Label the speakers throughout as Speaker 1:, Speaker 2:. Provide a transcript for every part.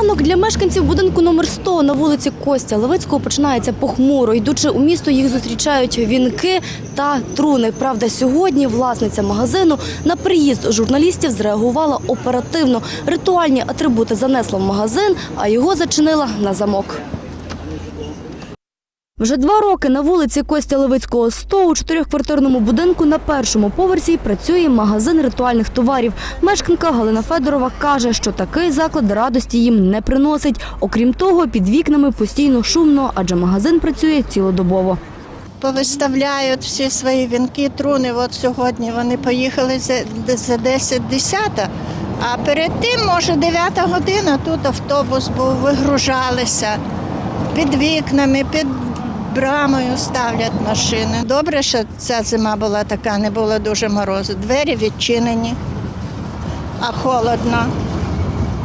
Speaker 1: Ранок для мешканців будинку номер 100 на вулиці Костя Левицького починається похмуро. Йдучи у місто, їх зустрічають вінки та труни. Правда, сьогодні власниця магазину на приїзд журналістів зреагувала оперативно. Ритуальні атрибути занесла в магазин, а його зачинила на замок. Вже два роки на вулиці Костя Левицького 100 у чотирьохквартирному будинку на першому поверсі працює магазин ритуальних товарів. Мешканка Галина Федорова каже, що такий заклад радості їм не приносить. Окрім того, під вікнами постійно шумно, адже магазин працює цілодобово.
Speaker 2: Повиставляють всі свої вінки, труни. От сьогодні вони поїхали за, за 10-10, а перед тим, може, 9 година, тут автобус був, вигружалися під вікнами, під брамою ставлять машини. Добре, що ця зима була така, не було дуже морозу. Двері відчинені, а холодно.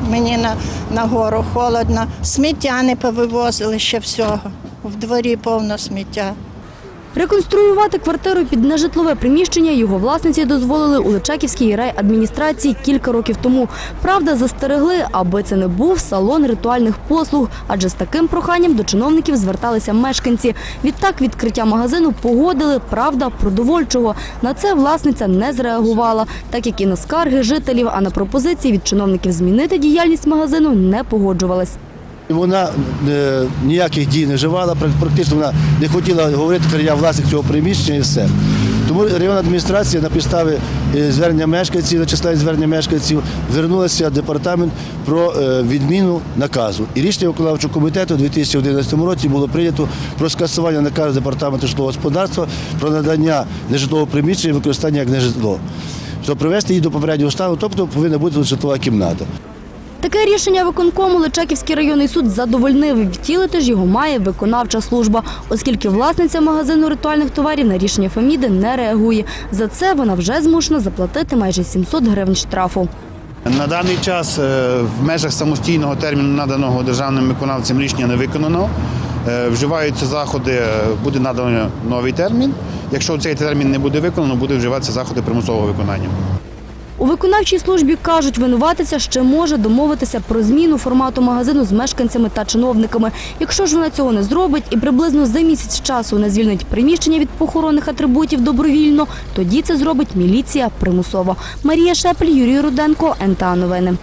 Speaker 2: Мені на, на гору холодно. Сміття не повивозили ще всього. В дворі повно сміття.
Speaker 1: Реконструювати квартиру під нежитлове приміщення його власниці дозволили у Личаківській райадміністрації кілька років тому. Правда, застерегли, аби це не був салон ритуальних послуг, адже з таким проханням до чиновників зверталися мешканці. Відтак відкриття магазину погодили, правда, продовольчого. На це власниця не зреагувала, так як і на скарги жителів, а на пропозиції від чиновників змінити діяльність магазину не погоджувалась.
Speaker 3: Вона е, ніяких дій не вживала, практично вона не хотіла говорити, каже, я власник цього приміщення і все. Тому районна адміністрація на підставі е, звернення мешканців, на численні звернення мешканців, звернулася в департамент про е, відміну наказу. І рішення виконавчого комітету у 2011 році було прийнято про скасування наказу департаменту житлового господарства про надання нежитлового приміщення і використання як нежитло. Тобто привести її до попереднього стану, тобто повинна бути житлова кімната.
Speaker 1: Таке рішення виконкому Личаківський районний суд задовольнив. Втілити ж його має виконавча служба, оскільки власниця магазину ритуальних товарів на рішення Феміди не реагує. За це вона вже змушена заплатити майже 700 гривень штрафу.
Speaker 4: На даний час е, в межах самостійного терміну, наданого державним виконавцям, рішення не виконано. Е, Вживаються заходи, е, буде надано новий термін. Якщо цей термін не буде виконано, буде вживатися заходи примусового виконання.
Speaker 1: У виконавчій службі кажуть, винуватиця ще може домовитися про зміну формату магазину з мешканцями та чиновниками. Якщо ж вона цього не зробить і приблизно за місяць часу не звільнить приміщення від похоронних атрибутів добровільно, тоді це зробить міліція примусово. Марія Шепель, Юрій Руденко, НТА Новини.